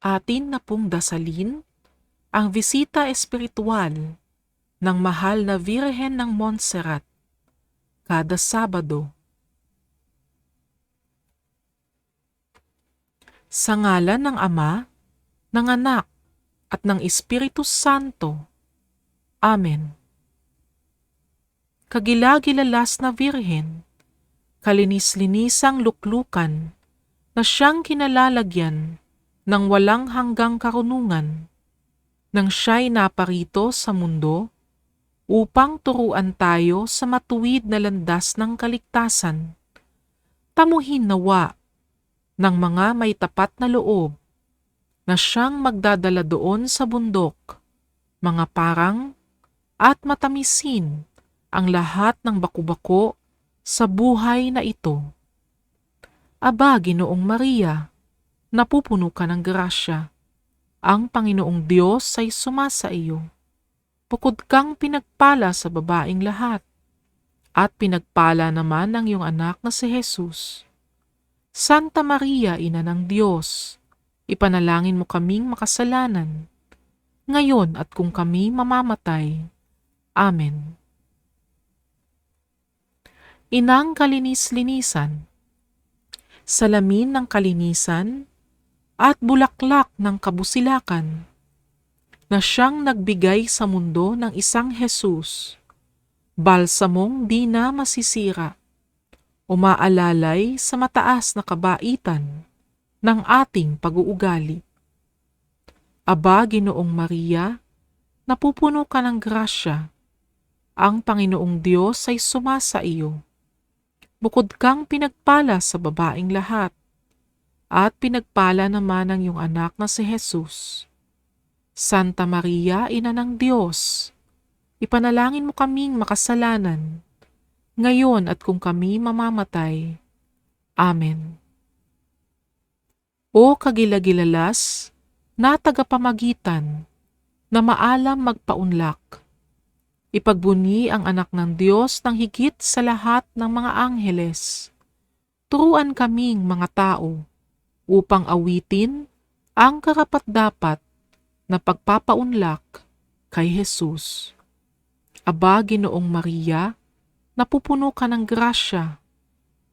atin na pong dasalin ang bisita espiritual ng mahal na Birhen ng Montserrat kada Sabado. Sa ngalan ng Ama, ng Anak, at ng Espiritu Santo. Amen. Kagilagilalas na Birhen, kalinis-linisang luklukan na siyang kinalalagyan ng walang hanggang karunungan nang siya'y naparito sa mundo upang turuan tayo sa matuwid na landas ng kaligtasan. Tamuhin nawa ng mga may tapat na loob na siyang magdadala doon sa bundok, mga parang at matamisin ang lahat ng baku-bako sa buhay na ito. Aba, Ginoong Maria, napupuno ka ng grasya. Ang Panginoong Diyos ay sumasa iyo. Bukod kang pinagpala sa babaing lahat, at pinagpala naman ng iyong anak na si Jesus. Santa Maria, Ina ng Diyos, ipanalangin mo kaming makasalanan, ngayon at kung kami mamamatay. Amen. Inang kalinis-linisan, salamin ng kalinisan, at bulaklak ng kabusilakan, na siyang nagbigay sa mundo ng isang Jesus, balsamong di na masisira, umaalalay sa mataas na kabaitan ng ating pag-uugali. Aba, Ginoong Maria, napupuno ka ng grasya, ang Panginoong Diyos ay sumasa iyo. Bukod kang pinagpala sa babaing lahat, at pinagpala naman ang iyong anak na si Jesus. Santa Maria, Ina ng Diyos, ipanalangin mo kaming makasalanan, ngayon at kung kami mamamatay. Amen. O kagilagilalas, na tagapamagitan, na maalam magpaunlak. Ipagbuni ang anak ng Diyos ng higit sa lahat ng mga angheles. Turuan kaming mga tao upang awitin ang karapat-dapat na pagpapaunlak kay Jesus. Aba, Ginoong Maria, napupuno ka ng grasya.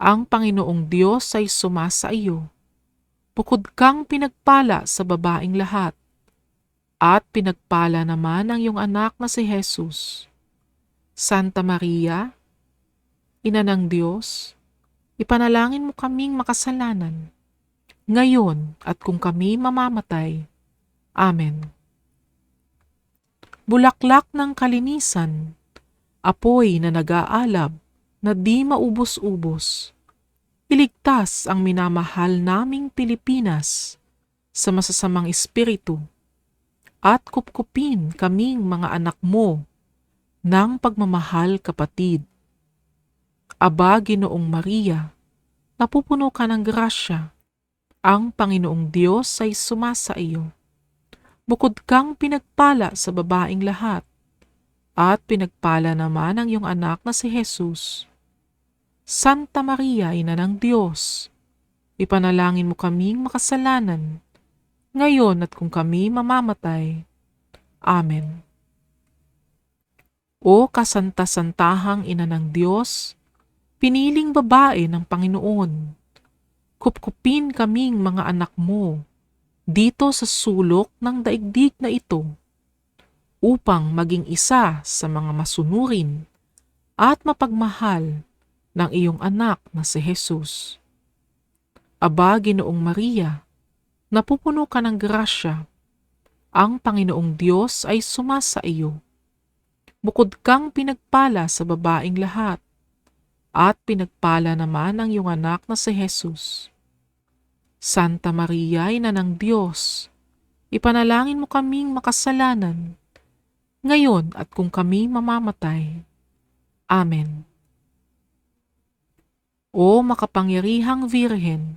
Ang Panginoong Diyos ay sumasa iyo bukod kang pinagpala sa babaing lahat, at pinagpala naman ang iyong anak na si Jesus. Santa Maria, Ina ng Diyos, ipanalangin mo kaming makasalanan, ngayon at kung kami mamamatay. Amen. Bulaklak ng kalinisan, apoy na nag-aalab na di maubos-ubos iligtas ang minamahal naming Pilipinas sa masasamang espiritu at kupkupin kaming mga anak mo ng pagmamahal kapatid. Aba, Ginoong Maria, napupuno ka ng grasya. Ang Panginoong Diyos ay sumasa iyo. Bukod kang pinagpala sa babaing lahat, at pinagpala naman ang iyong anak na si Jesus. Santa Maria, Ina ng Diyos, ipanalangin mo kaming makasalanan, ngayon at kung kami mamamatay. Amen. O kasanta-santahang Ina ng Diyos, piniling babae ng Panginoon, kupkupin kaming mga anak mo dito sa sulok ng daigdig na ito upang maging isa sa mga masunurin at mapagmahal ng iyong anak na si Jesus. Aba, Ginoong Maria, napupuno ka ng grasya. Ang Panginoong Diyos ay sumasa iyo. Bukod kang pinagpala sa babaing lahat, at pinagpala naman ang iyong anak na si Jesus. Santa Maria, Ina ng Diyos, ipanalangin mo kaming makasalanan, ngayon at kung kami mamamatay. Amen. O makapangyarihang Virhen,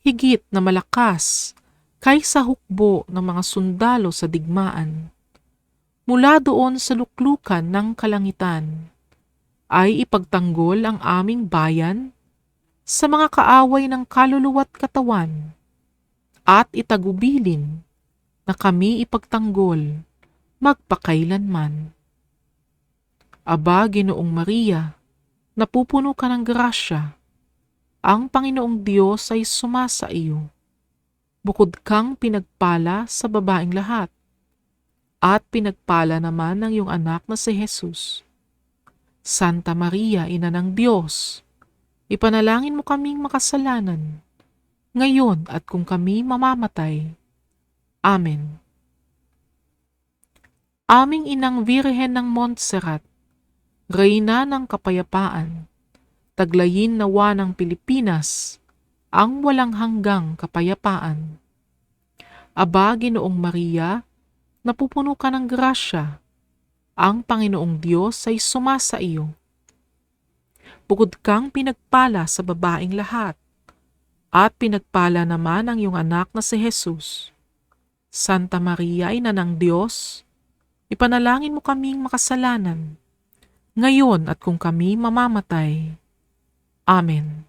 higit na malakas kaysa hukbo ng mga sundalo sa digmaan. Mula doon sa luklukan ng kalangitan, ay ipagtanggol ang aming bayan sa mga kaaway ng kaluluwa't katawan at itagubilin na kami ipagtanggol magpakailanman. Aba, Ginoong Maria, napupuno ka ng grasya, ang Panginoong Diyos ay sumasa iyo. Bukod kang pinagpala sa babaeng lahat, at pinagpala naman ng iyong anak na si Jesus. Santa Maria, Ina ng Diyos, ipanalangin mo kaming makasalanan, ngayon at kung kami mamamatay. Amen. Aming Inang Birhen ng Montserrat, Reyna ng Kapayapaan, taglayin nawa ng Pilipinas ang walang hanggang kapayapaan. Aba, Ginoong Maria, napupuno ka ng grasya, ang Panginoong Diyos ay sumasa iyo. Bukod kang pinagpala sa babaeng lahat, at pinagpala naman ang iyong anak na si Jesus. Santa Maria, Ina ng Diyos, ipanalangin mo kaming makasalanan, ngayon at kung kami mamamatay. Amen.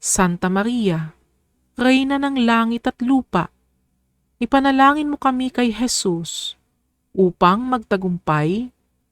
Santa Maria, Reyna ng langit at lupa, ipanalangin mo kami kay Jesus upang magtagumpay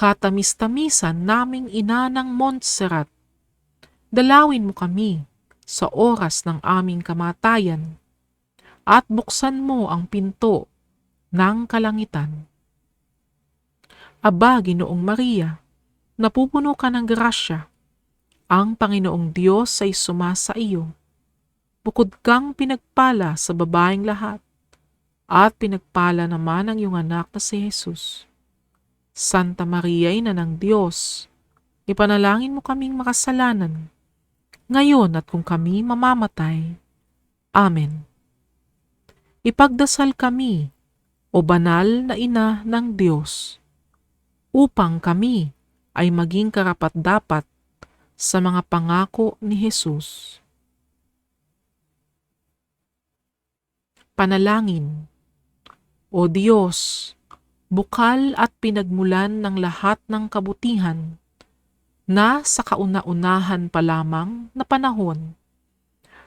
Katamis-tamisan naming ina ng Montserrat, dalawin mo kami sa oras ng aming kamatayan at buksan mo ang pinto ng kalangitan. Aba, Ginoong Maria, napupuno ka ng grasya. Ang Panginoong Diyos ay sumasa iyo. Bukod kang pinagpala sa babaeng lahat, at pinagpala naman ang iyong anak na si Jesus. Santa Maria, Ina ng Diyos, ipanalangin mo kaming makasalanan, ngayon at kung kami mamamatay. Amen. Ipagdasal kami, o banal na ina ng Diyos, upang kami ay maging karapat-dapat sa mga pangako ni Jesus. Panalangin O Diyos, bukal at pinagmulan ng lahat ng kabutihan na sa kauna-unahan pa lamang na panahon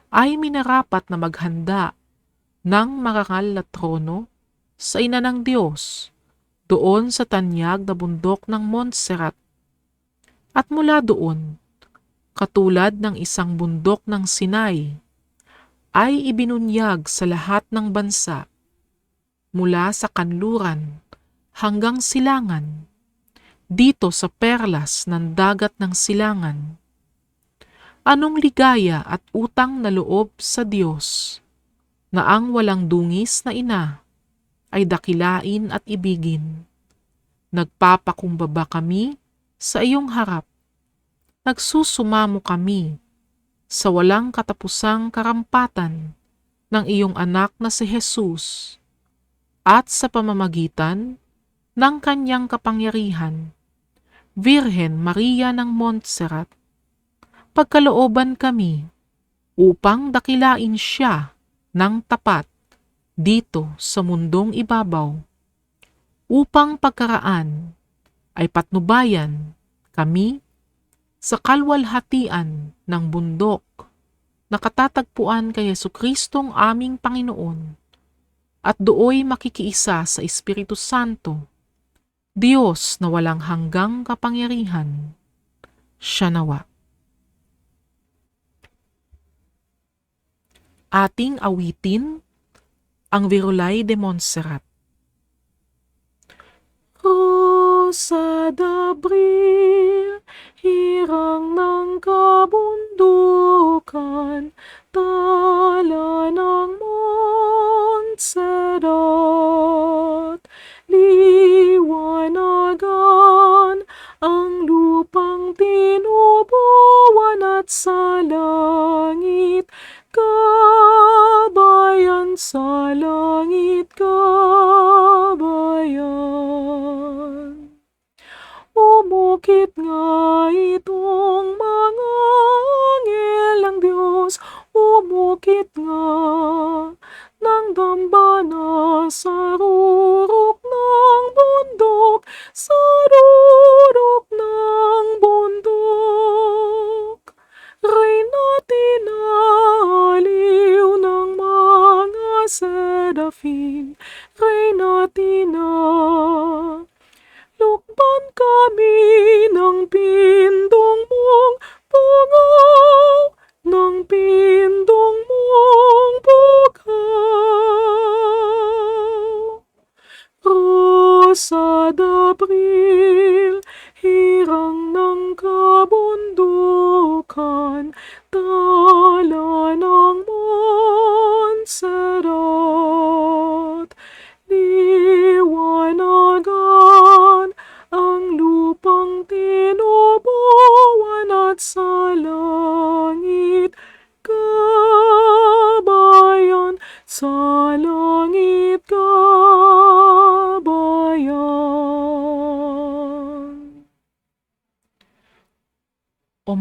ay minarapat na maghanda ng marangal na trono sa ina ng Diyos doon sa tanyag na bundok ng Montserrat. At mula doon, katulad ng isang bundok ng Sinai, ay ibinunyag sa lahat ng bansa mula sa kanluran hanggang silangan dito sa perlas ng dagat ng silangan. Anong ligaya at utang na loob sa Diyos na ang walang dungis na ina ay dakilain at ibigin. Nagpapakumbaba kami sa iyong harap. Nagsusumamo kami sa walang katapusang karampatan ng iyong anak na si Jesus at sa pamamagitan ng kanyang kapangyarihan, Virhen Maria ng Montserrat, pagkalooban kami upang dakilain siya ng tapat dito sa mundong ibabaw, upang pagkaraan ay patnubayan kami sa kalwalhatian ng bundok na katatagpuan kay Yesu Kristong aming Panginoon at dooy makikiisa sa Espiritu Santo, Diyos na walang hanggang kapangyarihan. Siya nawa. Ating awitin ang Virulay de Montserrat. Rosa d'Abril, hirang ng kabundukan, sa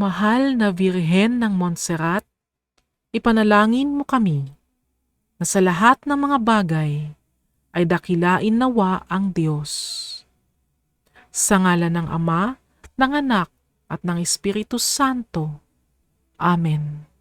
mahal na Birhen ng Montserrat, ipanalangin mo kami na sa lahat ng mga bagay ay dakilain nawa ang Diyos. Sa ngalan ng Ama, ng Anak, at ng Espiritu Santo. Amen.